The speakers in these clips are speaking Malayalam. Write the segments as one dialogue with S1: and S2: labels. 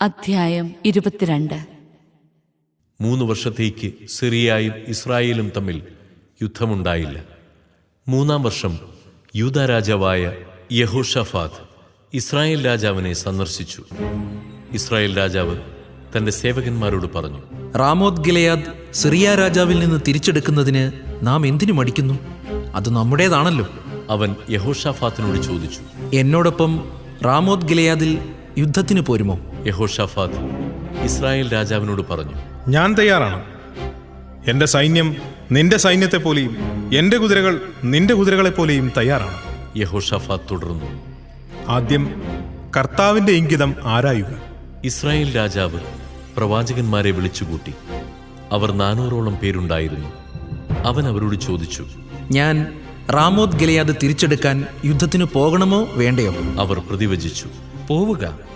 S1: അധ്യായം ഇരുപത്തിരണ്ട്.
S2: മൂന്ന് വർഷത്തേക്ക് സിറിയയും ഇസ്രായേലും തമ്മിൽ യുദ്ധമുണ്ടായില്ല. മൂന്നാം വർഷം യൂത രാജാവായ യഹോഷഫാദ് ഇസ്രായേൽ രാജാവിനെ സന്ദർശിച്ചു. ഇസ്രായേൽ രാജാവ് തന്റെ സേവകന്മാരോട് പറഞ്ഞു
S3: റാമോത് ഗിലയാദ് സിറിയ രാജാവിൽ നിന്ന് തിരിച്ചെടുക്കുന്നതിന് നാം എന്തിനു മടിക്കുന്നു? അത് നമ്മുടേതാണല്ലോ.
S2: അവൻ യഹോഷാഫാത്തിനോട് ചോദിച്ചു
S3: എന്നോടൊപ്പം റാമോത് ഗിലയാദിൽ യുദ്ധത്തിന് പോരുമോ?
S2: യഹോഷാഫാത്ത് ഇസ്രായേൽ രാജാവിനോട് പറഞ്ഞു
S4: ഞാൻ തയ്യാറാണ്. എന്റെ സൈന്യം നിന്റെ സൈന്യത്തെ പോലെയും എന്റെ കുതിരകൾ നിന്റെ കുതിരകളെ പോലെയും തയ്യാറാണ്.
S2: യഹോഷഫാദ് തുടർന്നു
S4: ആദ്യം കർത്താവിന്റെ ഇംഗിതം ആരായുക?
S2: ഇസ്രായേൽ രാജാവ് പ്രവാചകന്മാരെ വിളിച്ചുകൂട്ടി അവർ നാനൂറോളം പേരുണ്ടായിരുന്നു. അവൻ അവരോട് ചോദിച്ചു
S3: ഞാൻ റാമോത് ഗലയാദ് തിരിച്ചെടുക്കാൻ യുദ്ധത്തിന് പോകണമോ വേണ്ടയോ?
S2: അവർ പ്രതിവചിച്ചു
S5: പോവുക.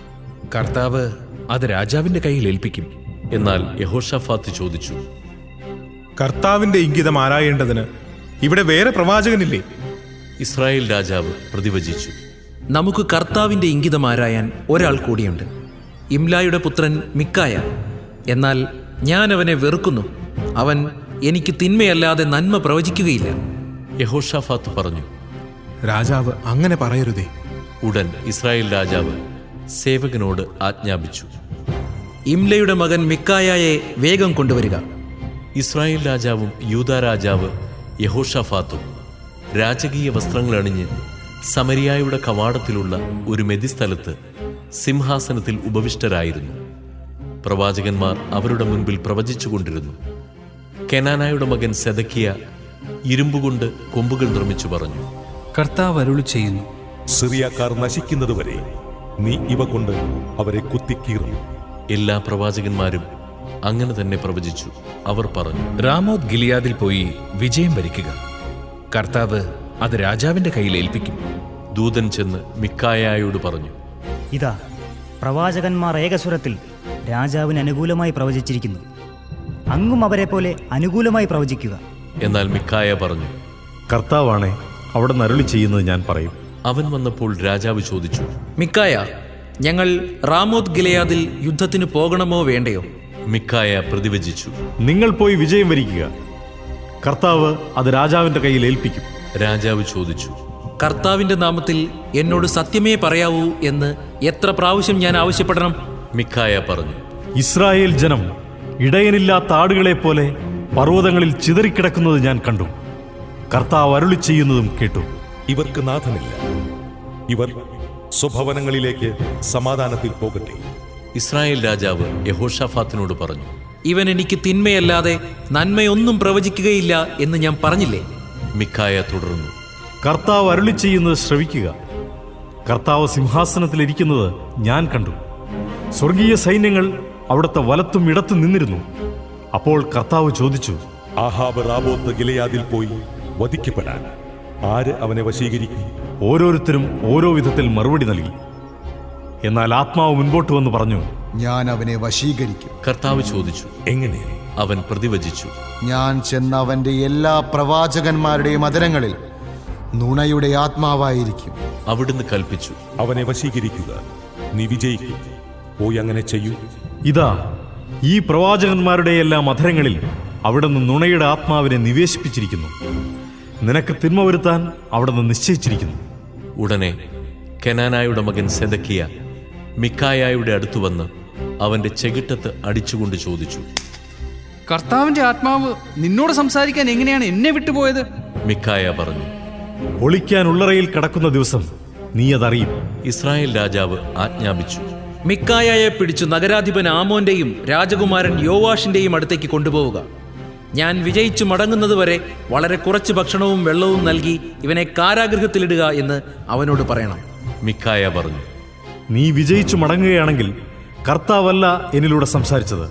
S5: കർത്താവ് അത് രാജാവിന്റെ കയ്യിൽ ഏൽപ്പിക്കും.
S2: എന്നാൽ യഹോഷഫാത്ത് ചോദിച്ചു
S4: കർത്താവിന്റെ ഇംഗിതം ആരായേണ്ടതിന് ഇവിടെ വേറെ പ്രവാചകനില്ലേ?
S2: ഇസ്രായേൽ രാജാവ് പ്രതിവചിച്ചു
S3: നമുക്ക് കർത്താവിന്റെ ഇംഗിതം ആരായാൻ ഒരാൾ കൂടിയുണ്ട്. ഇംലായുടെ പുത്രൻ മിക്കായ. എന്നാൽ ഞാൻ അവനെ വെറുക്കുന്നു. അവൻ എനിക്ക് തിന്മയല്ലാതെ നന്മ പ്രവചിക്കുകയില്ല.
S2: യഹോഷാഫാത്ത് പറഞ്ഞു
S4: രാജാവ് അങ്ങനെ പറയരുതേ.
S2: ഉടൻ ഇസ്രായേൽ രാജാവ് സേവകനോട് ആജ്ഞാപിച്ചു.
S3: ഇംലയുടെ മകൻ മിക്കായയെ വേഗം കൊണ്ടുവരിക.
S2: ഇസ്രായേൽ രാജാവും യൂത രാജാവ് യഹോഷഫാത്തും രാജകീയ വസ്ത്രങ്ങളണിഞ്ഞ് സമരിയായുടെ കവാടത്തിലുള്ള ഒരു മെതിസ്ഥലത്ത് സിംഹാസനത്തിൽ ഉപവിഷ്ടരായിരുന്നു. പ്രവാചകന്മാർ അവരുടെ മുൻപിൽ പ്രവചിച്ചുകൊണ്ടിരുന്നു. കെനാനായുടെ മകൻ സെതക്കിയ ഇരുമ്പുകൊണ്ട് കൊമ്പുകൾ നിർമ്മിച്ചു പറഞ്ഞു.
S6: കർത്താവ് അരുളി ചെയ്യുന്നു
S7: സിറിയക്കാർ നശിക്കുന്നതുവരെ നീ ഇവ കൊണ്ട് അവരെ കുത്തിക്കീറും
S2: എല്ലാ പ്രവാചകന്മാരും അങ്ങനെ തന്നെ പ്രവചിച്ചു. അവർ പറഞ്ഞു
S5: രാമോദ് ഗിലിയാദിൽ പോയി വിജയം വരിക്കുക. കർത്താവ് അത് രാജാവിന്റെ കയ്യിൽ ഏൽപ്പിക്കും.
S2: ദൂതൻ ചെന്ന് മിക്കായായോട് പറഞ്ഞു
S8: ഇതാ പ്രവാചകന്മാർ ഏകസ്വരത്തിൽ രാജാവിന് അനുകൂലമായി പ്രവചിച്ചിരിക്കുന്നു. അങ്ങും അവരെ പോലെ അനുകൂലമായി പ്രവചിക്കുക.
S2: എന്നാൽ മിക്കായ പറഞ്ഞു
S9: കർത്താവാണേ അവിടെ നരുളി ചെയ്യുന്നത് ഞാൻ പറയും.
S2: അവൻ വന്നപ്പോൾ രാജാവ് ചോദിച്ചു
S3: മിക്കായ ഞങ്ങൾ റാമോത് ഗിലയാദിൽ യുദ്ധത്തിന് പോകണമോ വേണ്ടയോ?
S2: മിക്കായ പ്രതിവചിച്ചു
S9: നിങ്ങൾ പോയി വിജയം വരിക്കുക. കർത്താവ് അത് രാജാവിന്റെ കയ്യിൽ ഏൽപ്പിക്കും.
S2: രാജാവ് ചോദിച്ചു
S3: കർത്താവിന്റെ നാമത്തിൽ എന്നോട് സത്യമേ പറയാവൂ എന്ന് എത്ര പ്രാവശ്യം ഞാൻ ആവശ്യപ്പെടണം?
S2: മിക്കായ പറഞ്ഞു
S9: ഇസ്രായേൽ ജനം ഇടയനില്ലാത്ത ആടുകളെ പോലെ പർവതങ്ങളിൽ ചിതറിക്കിടക്കുന്നത് ഞാൻ കണ്ടു. കർത്താവ് അരുളി ചെയ്യുന്നതും കേട്ടു.
S7: ഇവർക്ക് നാഥനില്ല. ഇവർ സ്വഭവനങ്ങളിലേക്ക് സമാധാനത്തിൽ പോകട്ടെ.
S2: ഇസ്രായേൽ രാജാവ് യഹോഷാഫാത്തിനോട് പറഞ്ഞു
S3: ഇവൻ എനിക്ക് തിന്മയല്ലാതെ നന്മയൊന്നും പ്രവചിക്കുകയില്ല എന്ന് ഞാൻ പറഞ്ഞില്ലേ?
S2: മിക്കായ തുടർന്നു
S9: കർത്താവ് അരുളി ചെയ്യുന്നത് ശ്രവിക്കുക. കർത്താവ് സിംഹാസനത്തിലിരിക്കുന്നത് ഞാൻ കണ്ടു. സ്വർഗീയ സൈന്യങ്ങൾ അവിടുത്തെ വലത്തും ഇടത്തും നിന്നിരുന്നു. അപ്പോൾ കർത്താവ് ചോദിച്ചു
S7: ആഹാബ് റാബോത്ത് ഗിലയാദിൽ പോയി വധിക്കപ്പെടാൻ. ആര് അവനെ വശീകരിക്കും?
S9: ഓരോരുത്തരും ഓരോ വിധത്തിൽ മറുപടി നൽകി. എന്നാൽ ആത്മാവ് മുൻപോട്ട് വന്ന് പറഞ്ഞു
S10: ഞാൻ അവനെ വശീകരിക്കും.
S2: കർത്താവ് ചോദിച്ചു
S7: എങ്ങനെ?
S2: അവൻ പ്രതിവചിച്ചു
S10: ഞാൻ ചെന്ന അവന്റെ എല്ലാ പ്രവാചകന്മാരുടെയും അതിരങ്ങളിൽ നുണയുടെ ആത്മാവായിരിക്കും.
S2: അവിടുന്ന് കൽപ്പിച്ചു
S7: അവനെ വശീകരിക്കുക നീ വിജയിക്കും. പോയി അങ്ങനെ ചെയ്യൂ.
S9: ഇതാ ഈ പ്രവാചകന്മാരുടെ എല്ലാം അധരങ്ങളിൽ അവിടുന്ന് നുണയുടെ ആത്മാവിനെ നിവേശിപ്പിച്ചിരിക്കുന്നു. നിനക്ക് തിന്മ വരുത്താൻ അവിടുന്ന് നിശ്ചയിച്ചിരിക്കുന്നു.
S2: ഉടനെ കെനാനായുടെ മകൻ സെതക്കിയ മിക്കായായുടെ അടുത്തു വന്ന് അവന്റെ ചെകിട്ടത്ത് അടിച്ചുകൊണ്ട് ചോദിച്ചു
S6: കർത്താവിന്റെ ആത്മാവ് നിന്നോട് സംസാരിക്കാൻ എങ്ങനെയാണ് എന്നെ വിട്ടുപോയത്?
S2: മിക്കായ പറഞ്ഞു
S9: ഒളിക്കാൻ ഉള്ളറയിൽ കിടക്കുന്ന ദിവസം നീ അതറിയും.
S2: ഇസ്രായേൽ രാജാവ് ആജ്ഞാപിച്ചു
S3: മിക്കായയെ പിടിച്ചു നഗരാധിപൻ ആമോന്റെയും രാജകുമാരൻ യോവാഷിന്റെയും അടുത്തേക്ക് കൊണ്ടുപോവുക. ഞാൻ വിജയിച്ചു മടങ്ങുന്നതുവരെ വളരെ കുറച്ച് ഭക്ഷണവും വെള്ളവും നൽകി ഇവനെ കാരാഗൃഹത്തിലിടുക എന്ന് അവനോട് പറയണം.
S2: മിക്കായ പറഞ്ഞു
S9: നീ വിജയിച്ചു മടങ്ങുകയാണെങ്കിൽ കർത്താവല്ല എന്നിലൂടെ സംസാരിച്ചത്.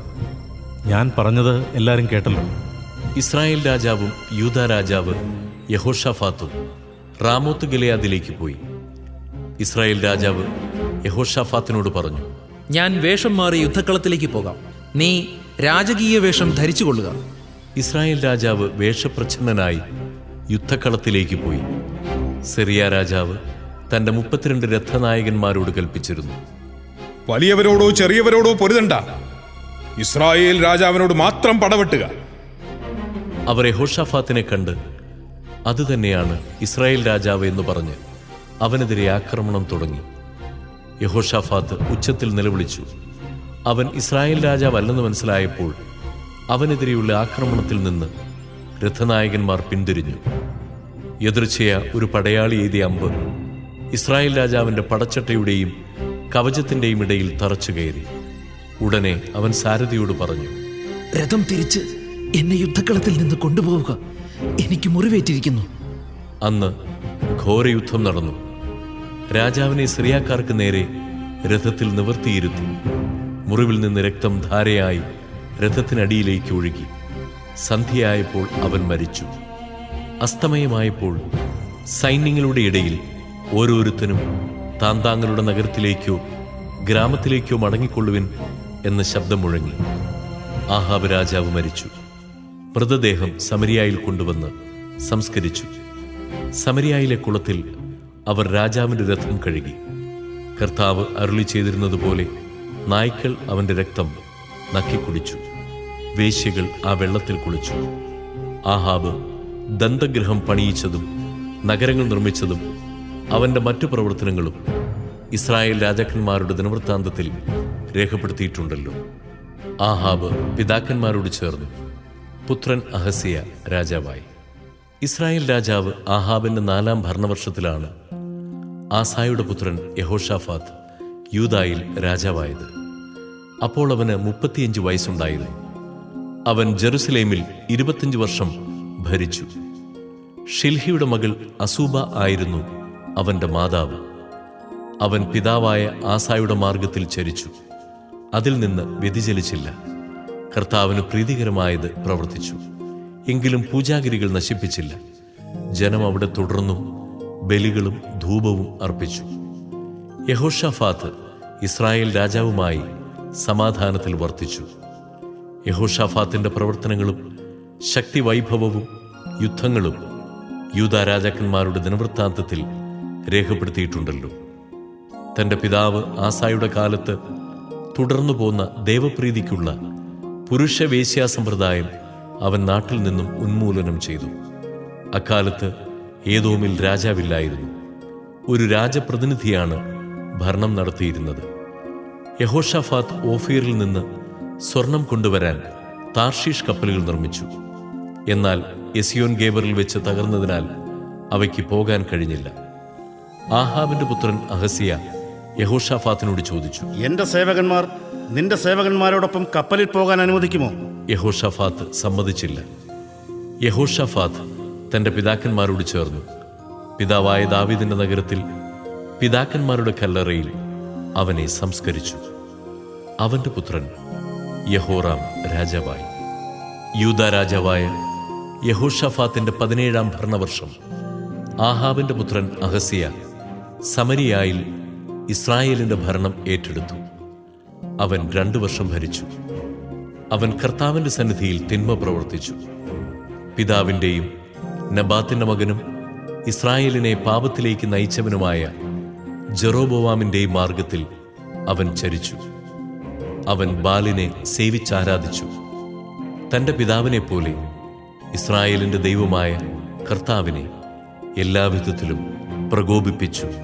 S9: ഞാൻ പറഞ്ഞത് എല്ലാവരും കേട്ടല്ലോ.
S2: ഇസ്രായേൽ രാജാവും യൂത രാജാവ് യഹോഷഫാത്തും റാമോത്ത് ഗിലയാദിലേക്ക് പോയി. ഇസ്രായേൽ രാജാവ് യഹോഷഫാത്തിനോട് പറഞ്ഞു
S3: ഞാൻ വേഷം മാറി യുദ്ധക്കളത്തിലേക്ക് പോകാം. നീ രാജകീയ വേഷം ധരിച്ചു കൊള്ളുക
S2: ഇസ്രായേൽ രാജാവ് വേഷപ്രച്ഛന്നനായി യുദ്ധക്കളത്തിലേക്ക് പോയി. സിറിയ രാജാവ് തന്റെ മുപ്പത്തിരണ്ട് രഥനായകന്മാരോട് കൽപ്പിച്ചിരുന്നു.
S4: വലിയവരോടോ ചെറിയവരോടോ പൊരുതണ്ട. ഇസ്രായേൽ രാജാവിനോട് മാത്രം പടവെട്ടുക.
S2: അവരെ ഹോഷാഫാത്തിനെ കണ്ട് അതുതന്നെയാണ് ഇസ്രായേൽ രാജാവ് എന്ന് പറഞ്ഞ് അവനെതിരെ ആക്രമണം തുടങ്ങി. യഹോഷാഫാത്ത് ഉച്ചത്തിൽ നിലവിളിച്ചു. അവൻ ഇസ്രായേൽ രാജാവല്ലെന്ന് മനസ്സിലായപ്പോൾ അവനെതിരെയുള്ള ആക്രമണത്തിൽ നിന്ന് രഥനായകന്മാർ പിന്തിരിഞ്ഞു. എതിർച്ചയ ഒരു പടയാളി എഴുതിയ അമ്പ് ഇസ്രായേൽ രാജാവിന്റെ പടച്ചട്ടയുടെയും കവചത്തിന്റെയും ഇടയിൽ തറച്ചു കയറി. ഉടനെ അവൻ സാരഥിയോട് പറഞ്ഞു
S3: രഥം തിരിച്ച് എന്നെ യുദ്ധക്കളത്തിൽ നിന്ന് കൊണ്ടുപോവുക. എനിക്ക് മുറിവേറ്റിരിക്കുന്നു.
S2: അന്ന് ഘോരയുദ്ധം നടന്നു. രാജാവിനെ സിറിയാക്കാർക്ക് നേരെ രഥത്തിൽ നിവർത്തിയിരുത്തി. മുറിവിൽ നിന്ന് രക്തം ധാരയായി രഥത്തിനടിയിലേക്ക് ഒഴുകി. സന്ധ്യയായപ്പോൾ അവൻ മരിച്ചു. അസ്തമയമായപ്പോൾ സൈന്യങ്ങളുടെ ഇടയിൽ ഓരോരുത്തരും താൻ താങ്കളുടെ നഗരത്തിലേക്കോ ഗ്രാമത്തിലേക്കോ മടങ്ങിക്കൊള്ളുവിൻ എന്ന ശബ്ദം മുഴങ്ങി. ആഹാബ് രാജാവ് മരിച്ചു. മൃതദേഹം സമരിയായിൽ കൊണ്ടുവന്ന് സംസ്കരിച്ചു. സമരിയായിലെ കുളത്തിൽ അവർ രാജാവിന്റെ രഥം കഴുകി. കർത്താവ് അരുളി ചെയ്തിരുന്നതുപോലെ നായ്ക്കൾ അവന്റെ രക്തം നക്കിക്കുടിച്ചു. വേശ്യകൾ ആ വെള്ളത്തിൽ കുളിച്ചു. ആഹാബ് ദന്തഗ്രഹം പണിയിച്ചതും നഗരങ്ങൾ നിർമ്മിച്ചതും അവന്റെ മറ്റു പ്രവർത്തനങ്ങളും ഇസ്രായേൽ രാജാക്കന്മാരുടെ ദിനവൃത്താന്തത്തിൽ രേഖപ്പെടുത്തിയിട്ടുണ്ടല്ലോ. ആഹാബ് പിതാക്കന്മാരോട് ചേർന്നു പുത്രൻ അഹസിയ രാജാവായി. ഇസ്രായേൽ രാജാവ് ആഹാബിന്റെ നാലാം ഭരണവർഷത്തിലാണ് ആസായുടെ പുത്രൻ യഹോഷാഫാത്ത് യൂതായിൽ രാജാവായത്. അപ്പോൾ അവന് മുപ്പത്തിയഞ്ച് വയസ്സുണ്ടായിരുന്നു. അവൻ ജെറുസലേമിൽ ഇരുപത്തിയഞ്ച് വർഷം ഭരിച്ചു. ഷിൽഹിയുടെ മകൾ അസൂബ ആയിരുന്നു അവന്റെ മാതാവ്. അവൻ പിതാവായ ആസായുടെ മാർഗത്തിൽ ചരിച്ചു. അതിൽ നിന്ന് വ്യതിചലിച്ചില്ല. കർത്താവിന് പ്രീതികരമായത് പ്രവർത്തിച്ചു. എങ്കിലും പൂജാഗിരികൾ നശിപ്പിച്ചില്ല. ജനം അവിടെ തുടർന്നു ബലികളും ധൂപവും അർപ്പിച്ചു. യഹോഷഫാത്ത് ഇസ്രായേൽ രാജാവുമായി സമാധാനത്തിൽ വർത്തിച്ചു. യഹോഷാഫാത്തിന്റെ പ്രവർത്തനങ്ങളും ശക്തി വൈഭവവും യുദ്ധങ്ങളും യൂത രാജാക്കന്മാരുടെ ദിനവൃത്താന്തത്തിൽ രേഖപ്പെടുത്തിയിട്ടുണ്ടല്ലോ. തന്റെ പിതാവ് ആസായുടെ കാലത്ത് തുടർന്നു പോന്ന ദേവപ്രീതിക്കുള്ള പുരുഷവേശ്യാ സമ്പ്രദായം അവൻ നാട്ടിൽ നിന്നും ഉന്മൂലനം ചെയ്തു. അക്കാലത്ത് ഏതോമിൽ രാജാവില്ലായിരുന്നു. ഒരു രാജപ്രതിനിധിയാണ് ഭരണം നടത്തിയിരുന്നത്. യഹോഷാഫാത്ത് ഓഫീറിൽ നിന്ന് സ്വർണം കൊണ്ടുവരാൻ താർഷീഷ് കപ്പലുകൾ നിർമ്മിച്ചു. എന്നാൽ എസിയോൻ ഗേബറിൽ വെച്ച് തകർന്നതിനാൽ അവയ്ക്ക് പോകാൻ കഴിഞ്ഞില്ല. ആഹാബിന്റെ പുത്രൻ അഹസിയ യഹോഷാഫാത്തിനോട് ചോദിച്ചു
S11: എന്റെ സേവകന്മാർ നിന്റെ സേവകന്മാരോടൊപ്പം കപ്പലിൽ പോകാൻ അനുവദിക്കുമോ?
S2: യഹോഷാഫാത്ത് സമ്മതിച്ചില്ല. യഹോഷാഫാത്ത് തന്റെ പിതാക്കന്മാരോട് ചേർന്നു. പിതാവായ ദാവീദിന്റെ നഗരത്തിൽ പിതാക്കന്മാരുടെ കല്ലറയിൽ അവനെ സംസ്കരിച്ചു. അവന്റെ പുത്രൻ യഹോറാം രാജാവായി. യൂത രാജാവായ യഹോഷഫാത്തിന്റെ പതിനേഴാം ഭരണവർഷം ആഹാബിന്റെ പുത്രൻ അഹസിയ സമരിയായിൽ ഇസ്രായേലിന്റെ ഭരണം ഏറ്റെടുത്തു. അവൻ രണ്ടു വർഷം ഭരിച്ചു. അവൻ കർത്താവിന്റെ സന്നിധിയിൽ തിന്മ പ്രവർത്തിച്ചു. പിതാവിന്റെയും നബാത്തിന്റെ മകനും ഇസ്രായേലിനെ പാപത്തിലേക്ക് നയിച്ചവനുമായ ജെറോബോവാമിന്റെയും മാർഗത്തിൽ അവൻ ചരിച്ചു. അവൻ ബാലിനെ സേവിച്ചാരാധിച്ചു. തന്റെ പിതാവിനെ പോലെ ഇസ്രായേലിന്റെ ദൈവമായ കർത്താവിനെ എല്ലാവിധത്തിലും പ്രകോപിപ്പിച്ചു.